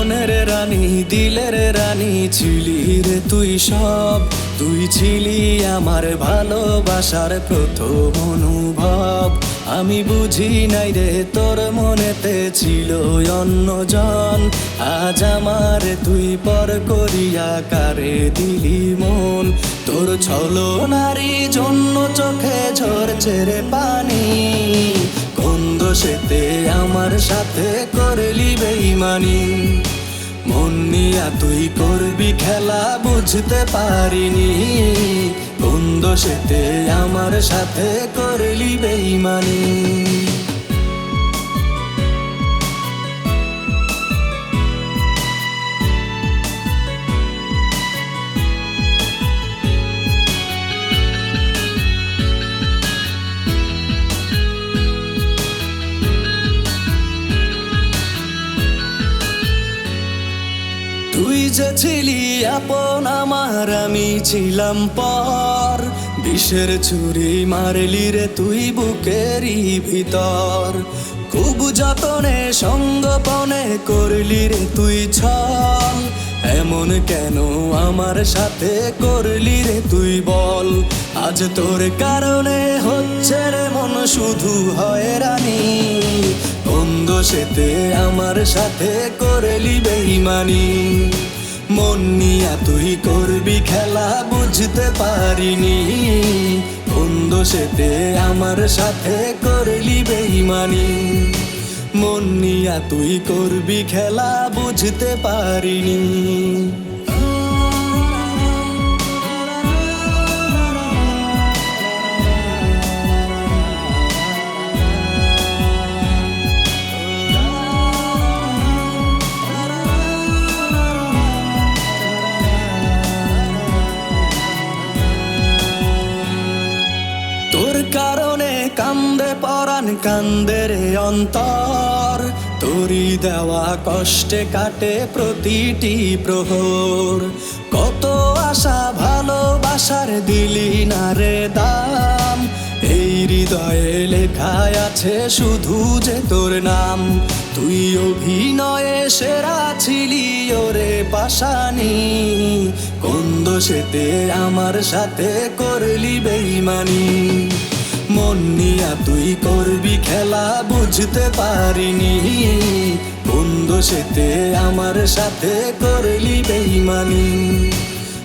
মনের রানী, দিলের রানী ছিলি রে তুই সব। তুই ছিলি আমার ভালোবাসার প্রথম অনুভব। আমি বুঝি নাই রে তোর মনেতে ছিল অন্যজন আজ আমার তুই পর করিয়া কারে দিলি মন। তোর ছলো নারী জন্য চোখে ঝরছে রে পানি। কোন সেতে আমার সাথে করলি বেইমানি। মন নিয়া তুই করবি খেলা, বুঝতে পারিনি। কোন সেতে আমার সাথে করলি বেইমানি। যে ছিলি আপন আমার, আমি ছিলাম পর। বিষের ছুরি মারলি রে তুই বুকেরই ভিতর। খুব যতনে সঙ্গপনে করলি রে তুই ছল। এমন কেন আমার সাথে করলি রে তুই বল? আজ তোর কারণে হচ্ছে রে মন শুধু হয় রানী। কোন সেতে আমার সাথে করলি বেইমানি। মন নিয়া তুই করবি খেলা, বুঝতে পারিনি। কোন দোষেতে আমার সাথে করলি বেইমানি? মন নিয়া তুই করবি খেলা, বুঝতে পারিনি। পরাণ কান্দে রে অন্তর তরি দেওয়া কষ্টে কাটে প্রতিটি প্রহর। কত আশা ভালোবাসার দিলি না রে দাম, এই হৃদয়ে লেখায় আছে শুধু যে তোর নাম। তুই অভিনয়ে সেরা ছিলি ওরে পাশানি, কোন দোষেতে আমার সাথে করলি বেইমানি। মন নিয়া তুই করবি খেলা বুঝতে পারিনি। বন্ধু সেতে আমার সাথে করলি বেইমানি।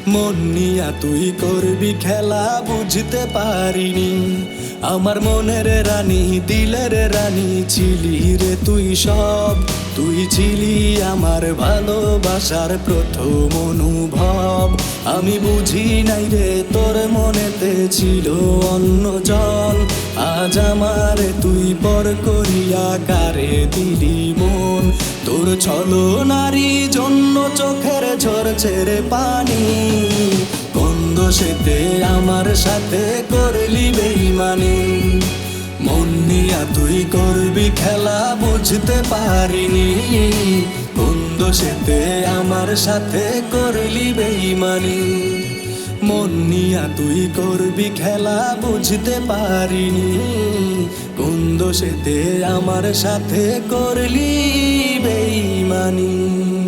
মন নিয়া তুই করবি খেলা, বুঝতে পারিনি। আমার মনের রানী, দিলের রানী ছিলি রে তুই সব। তুই ছিলি আমার ভালোবাসার প্রথম অনুভব। আমি বুঝি নাই রে, তোর মনেতে ছিল অন্য জল। আজ আমার তুই পর করিয়া কারে দিলি মন? তোর ছলো নারী জন্য চোখের ঝরছে রে পানি। কোন সেতে আমার সাথে করলি বেইমানি। মন নিয়া তুই করবি খেলা বুঝতে পারিনি। কোন সেতে আমার সাথে করলি বেইমানি। মন নিয়া তুই করবি খেলা বুঝতে পারিনি। কুন্দ সেতে আমার সাথে করলি বেইমানি?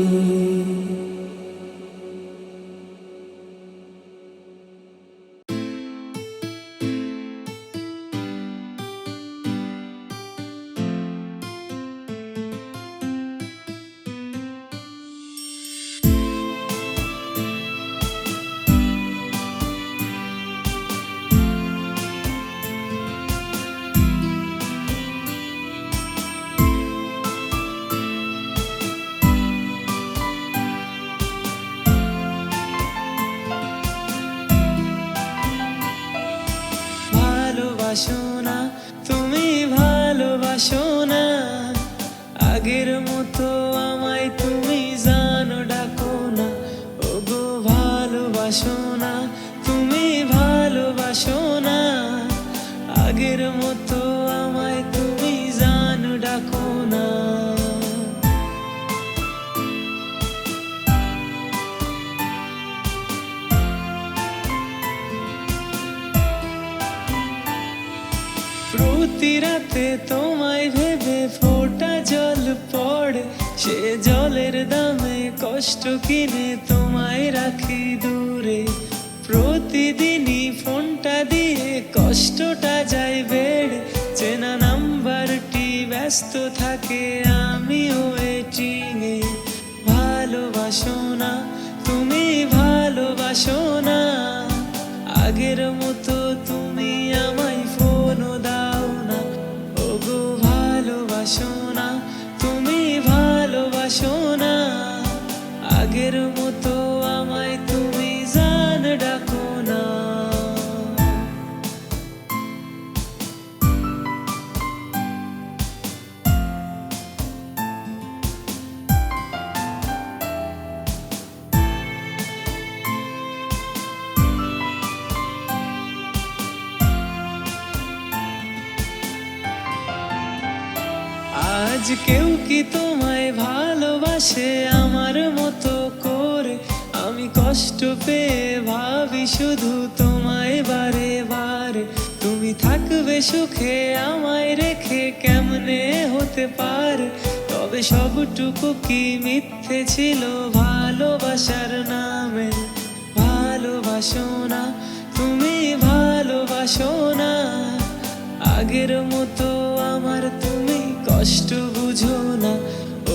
প্রতি রাতে তোমায় ভেবে ফোটা জল পড়ে। সে জলের দামে কষ্ট কিনে তোমায় রাখি দূরে। প্রতিদিনই ফোনটা দিয়ে কষ্টটা যায় বেড়ে। চেনা নাম্বারটি ব্যস্ত থাকে, আমিও ওয়েটিংয়ে ভালোবাসো না, তুমি ভালোবাসো না। আজ কেউ কি তোমায় ভালোবাসে আমার মতো করে? আমি কষ্ট পেয়ে ভাবি শুধু তোমায় বারে বারে। তুমি থাকবে সুখে আমায় রেখে কেমনে হতে পারে? তবে সবটুকু কি মিথ্যে ছিল ভালোবাসার নামে? ভালোবাসো না, তুমি ভালোবাসো না। আগের মতো আমার তুমি কষ্ট বুঝো না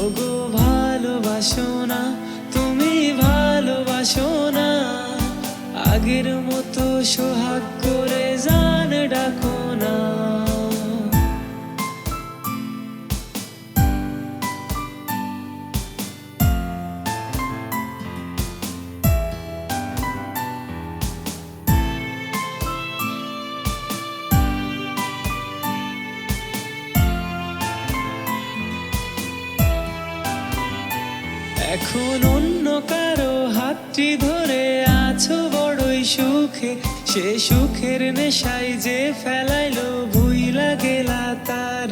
ওগো ভালোবাসো না তুমি ভালোবাসো না। আগের মতো সোহাগ সে সুখের নেশায় যে ফেলাইলো ভুইলা গেলা তার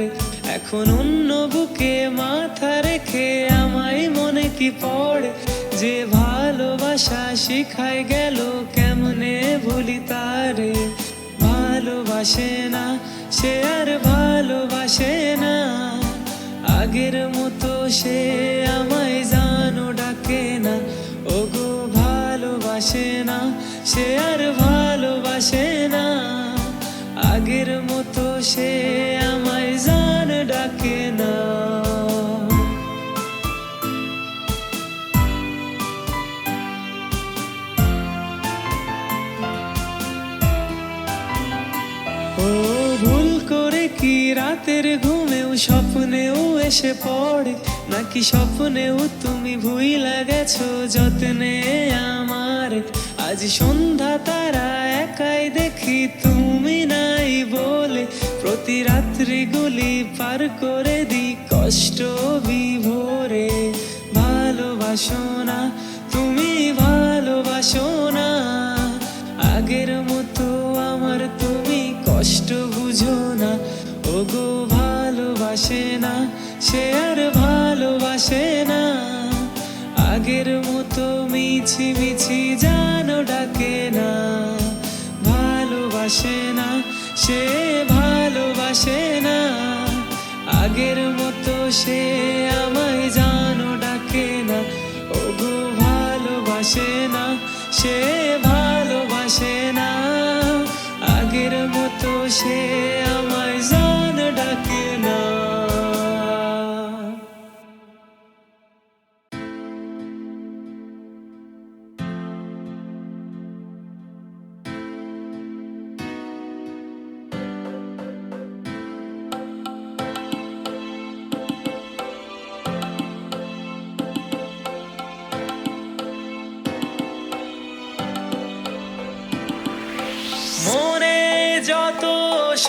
এখন অন্য বুকে মাথা রেখে আমায় মনে কি পড়ে? যে ভালোবাসা শিখায় গেল কেমনে ভুলি তারে? ভালোবাসে না, সে আর ভালোবাসে না। আগের মতো সে আমায় জানো ডাকে না। ওগো ভালোবাসে না, সে আর এসে পড়ে। নাকি স্বপ্নেও তুমি ভুইলা গেছো? যত্নে আমার। আজ সন্ধ্যা তারা একাই দেখি তুমি নাই বলে। প্রতি রাত্রি গুলি পার করে দি কষ্ট বিভোরে। ভালোবাসো না, তুমি ভালোবাসো না। আগের মতো আমার তুমি কষ্ট বুঝো না। ওগো ভালোবাসে না। সে আর ভালোবাসে না। আগের মতো মিছি মিছি জানো ডাকে না। ভালোবাসে না, সে ভালোবাসে না। আগের মতো সে আমায় জানো ডাকে না। ওগো, ভালোবাসে না, সে ভালোবাসে না। আগের মতো সে আমায়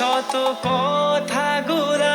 শত কথা গুলাই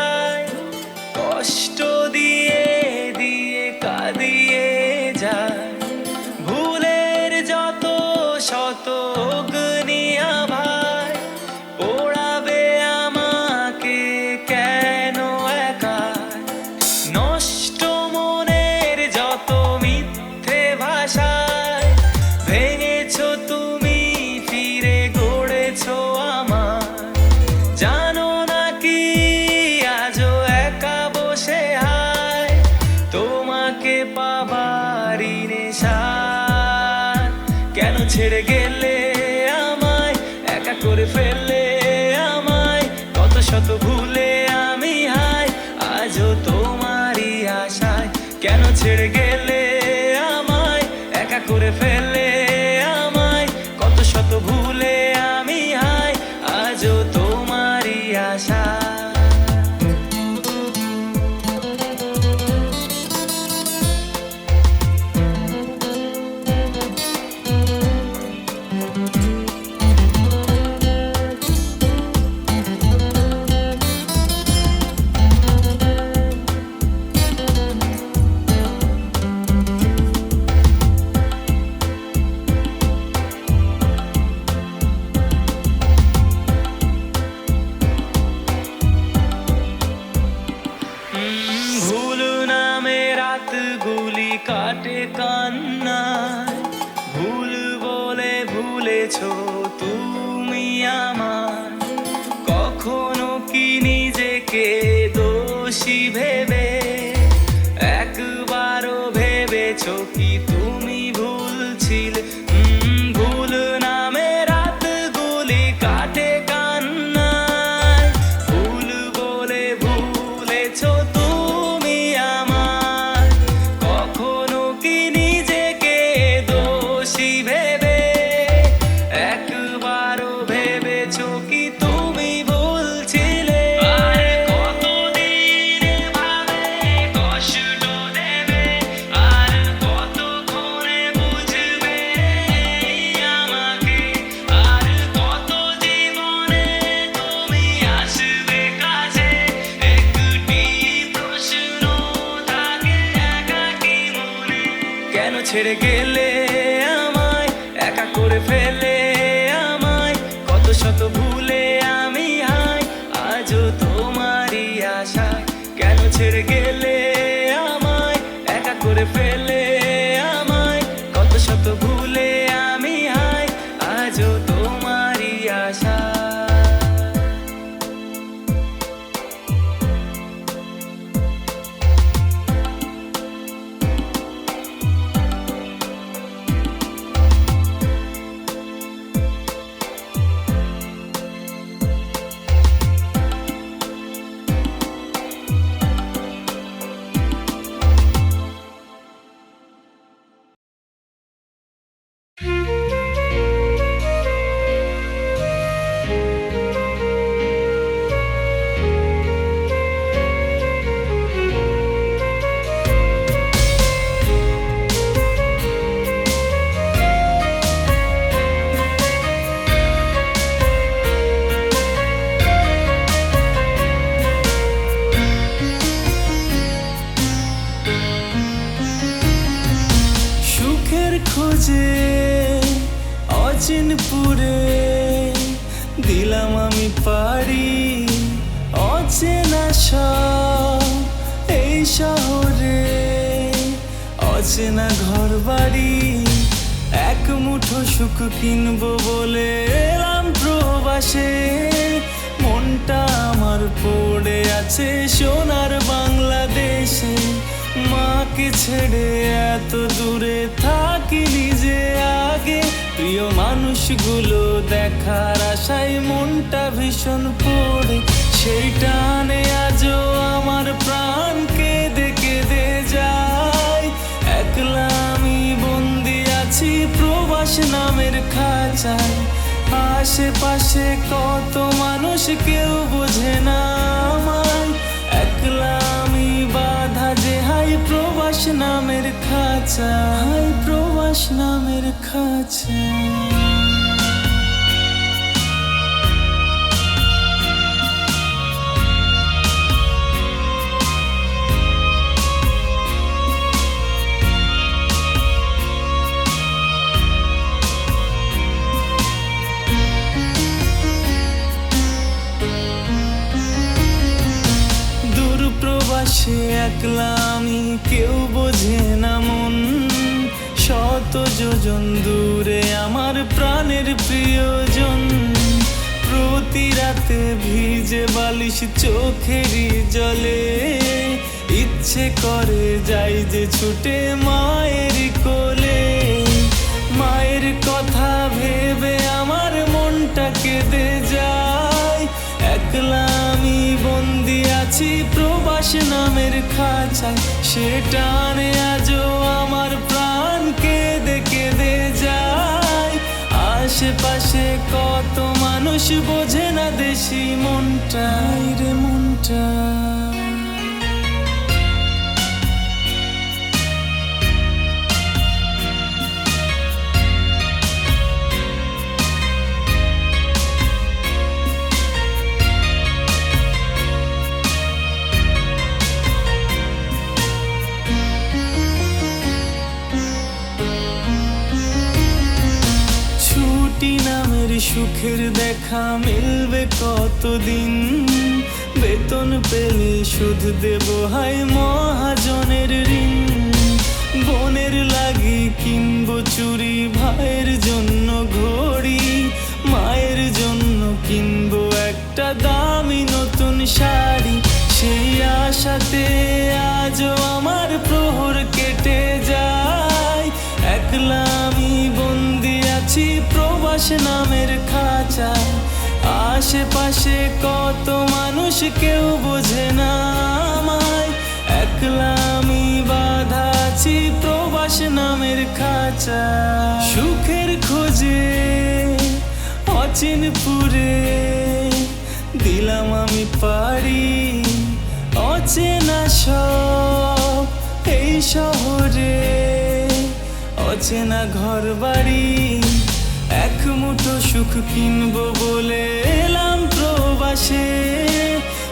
খোঁজে, অচিনপুরে দিলাম আমি পারি অচেনা সব এই শহরে, অচেনা ঘর বাড়ি এক মুঠো সুখ কিনবো বলে এলাম প্রবাসে। মনটা আমার পড়ে আছে সোনার বাংলাদেশে। মাকে ছেড়ে এত দূরে থাকি নিজে আগে। প্রিয় মানুষগুলো দেখার আশায় মনটা ভীষণ পড়ে। সেই টানে আজও আমার প্রাণ কেঁদে কেঁদে যায়। একলা আমি বন্দি আছি প্রবাস নামের খাঁচায়। আশেপাশে কত মানুষ কেউ নামের খাঁচা হাই প্রবাস নামের খাঁচা। প্রবাসে একলা আমি কেউ বোঝে না মন। শত যোজন দূরে আমার প্রাণের প্রিয়জন। প্রতি রাতে ভিজে বালিশ চোখেরই জলে। ইচ্ছে করে যাই যে ছুটে মায়ের নামের চাই সে টানে আজও আমার প্রাণ কেঁদে কেঁদে যায়। আশেপাশে কত মানুষ বোঝে না দেশি মনটাই রে মনটা। সুখের দেখা মিলবে কতদিন? বেতন পেলে শুধ দেব হাই মহাজনের ঋণ। বোনের লাগি কিনবো চুরি, ভাইয়ের জন্য ঘড়ি, মায়ের জন্য কিনবো একটা দামি নতুন শাড়ি। সেই আশাতে আজও আমার প্রহর কেটে যায়। একলা আমি বন্দি আছি প্রবাস নামের খাঁচা। আশেপাশে কত মানুষ কেউ বোঝে না আমায়। একলা আমি বাধা আছি প্রবাস নামের খাঁচা। সুখের খোঁজে অচিনপুরে দিলাম আমি পারি অচেনা সব এই শহরে, অচেনা ঘর বাড়ি মুঠো সুখ কিনবো বলে এলাম প্রবাসে।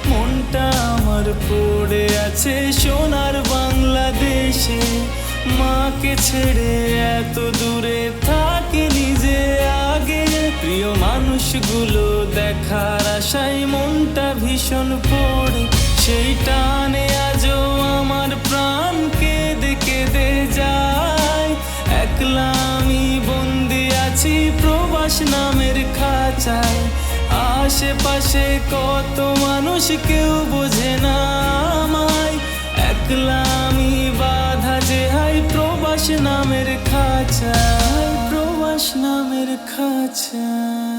মনটা আমার পড়ে আছে সোনার বাংলাদেশে। মাকে ছেড়ে এত দূরে থাকে নিজে আগে। প্রিয় মানুষগুলো দেখার আশায় মনটা ভীষণ পড়ে। সেই টানে আজও আমার প্রাণ কেঁদে কেঁদে যায়। একলা আমি বন্দি আছি প্রবাস নামের খাঁচায়। আশেপাশে কত মানুষ কেউ বোঝে না আমায়। একলা বাধা যে হাই প্রবাস নামের খাঁচায়। প্রবাস নামের খাঁচা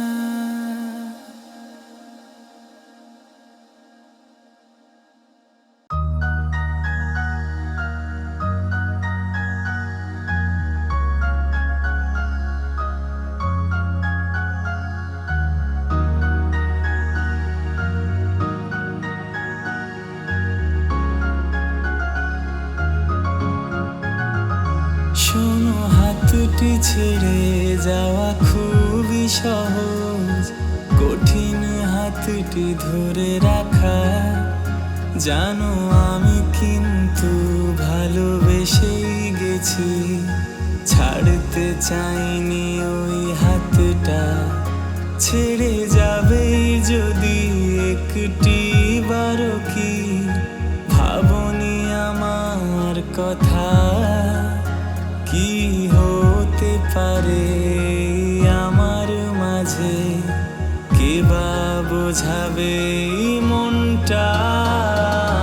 একটি বারো কি ভাবনি আমার কথা কি হতে পারে আমার মাঝে কে বা বোঝাবে মনটা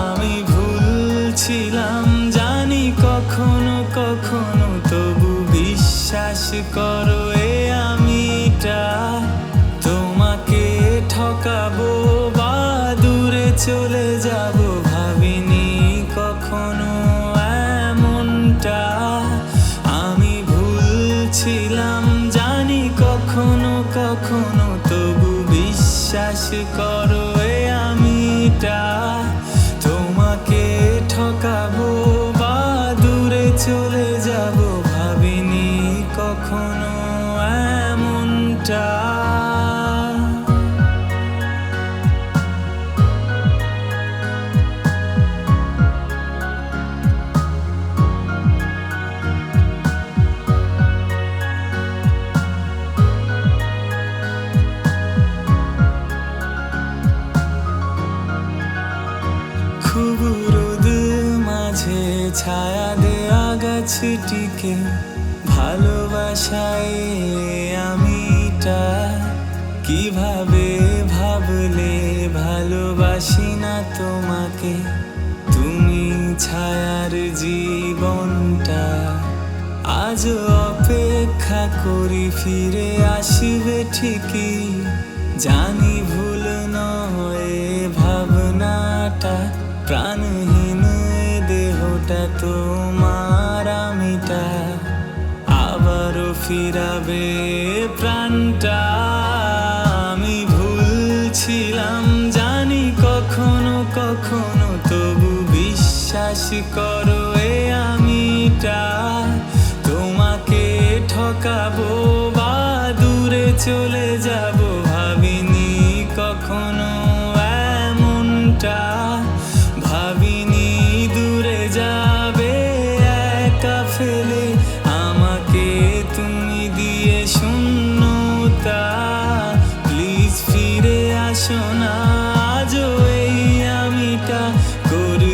আমি ভুলছিলাম জানি কখনো কখনো তবু বিশ্বাস করো চলে যাব ভাবিনি কখনো এমনটা। আমি ভুলছিলাম জানি কখনো কখনো, তবু বিশ্বাস করো আমিটা। তোমাকে ঠকাবো বা দূরে চলে গাছটিকে ভালোবাসায় আমিটা কীভাবে ভাবলে ভালোবাসি না তোমাকে? তুমি ছায়ার জীবনটা আজ অপেক্ষা করি, ফিরে আসবে ঠিকই। জানি ভুল নয় ভাবনাটা প্রাণ মনটা তোমার ফিরাবে প্রাণটা আমি ভুলছিলাম, জানি কখনো কখনো তবু বিশ্বাস করো এ আমিটা। তোমাকে ঠকাবো বা দূরে চলে যাব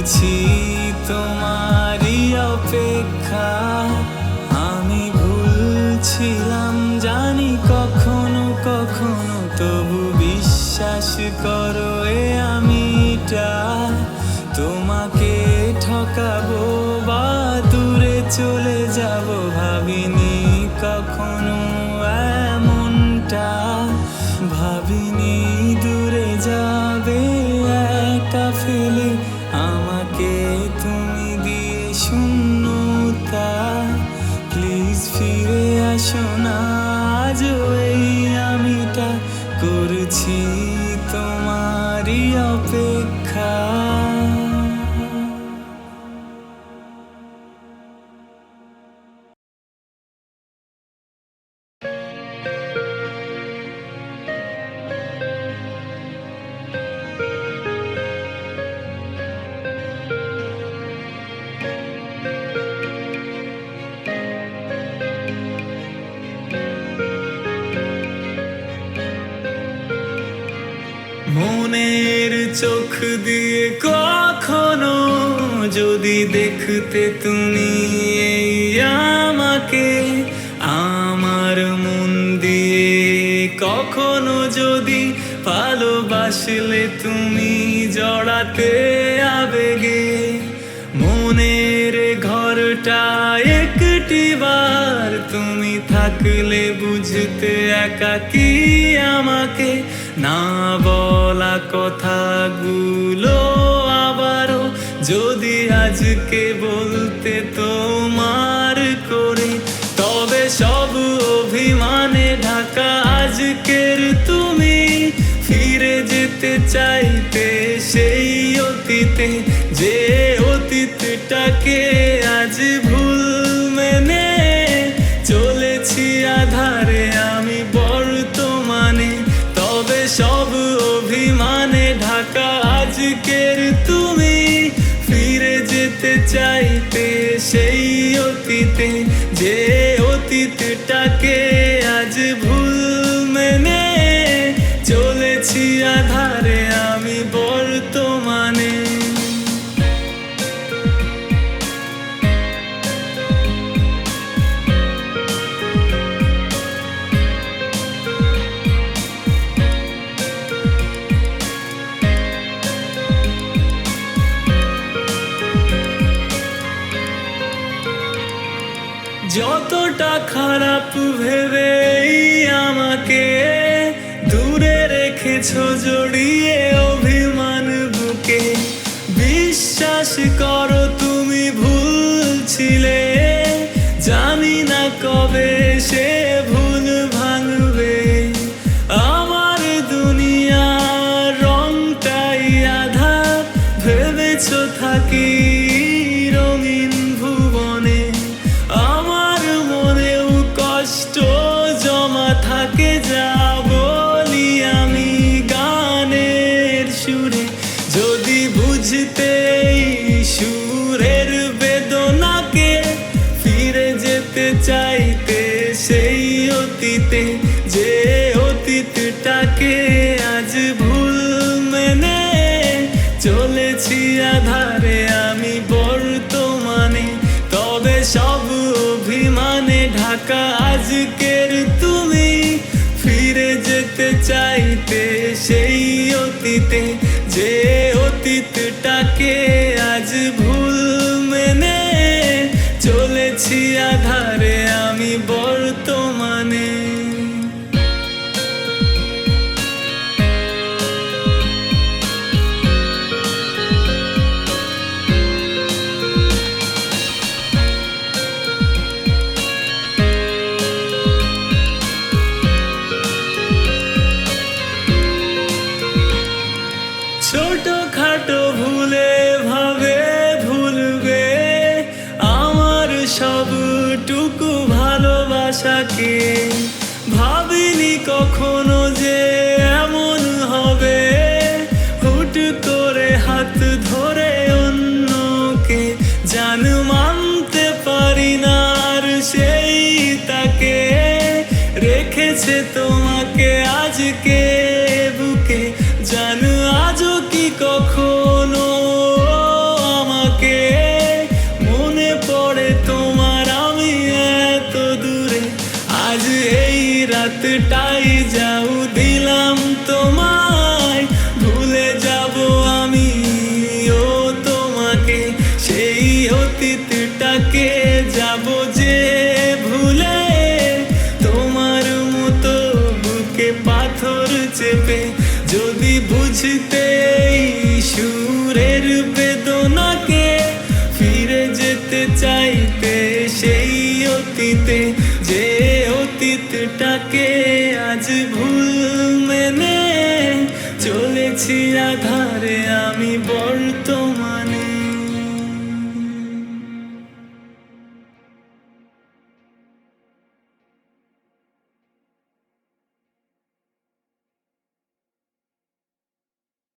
করছি তোমারই অপেক্ষা। আমি ভুলছিলাম, জানি কখনো কখনো, তবু বিশ্বাস করো এ আমিটা। তোমাকে ঠকাবো বা দূরে চলে মনের চোখ দিয়ে কখনো যদি দেখতে তুমি এই আমাকে কখনো যদি ভালোবাসলে তুমি জড়াতে আবেগে, মনের ঘরটা একটি বার তুমি থাকলে বুঝতে একাকি আমাকে? না বলা কথাগুলো আবারও যদি আজকে বলতে তোমার করে, তবে সব অভিমানে যেতে চাইতে সেই অতীতে, যে অতীতটাকে আজ ভুল মেনে চলেছি আধারে আমি বর্তমানে। তবে সব অভিমানে ঢাকা আজকের তুমি, ফিরে যেতে চাইতে খারাপ ভেবে আমাকে দূরে রেখেছ জড়িয়ে অভিমান বুকে। বিশ্বাস করো যেতে চাইতে সেই অতীতে যে আজকে বুকে জানো আজও কি কখনো আমাকে? মনে পড়ে তোমার আমি এত দূরে। আজ এই রাতটাই যাও, দিলাম তোমার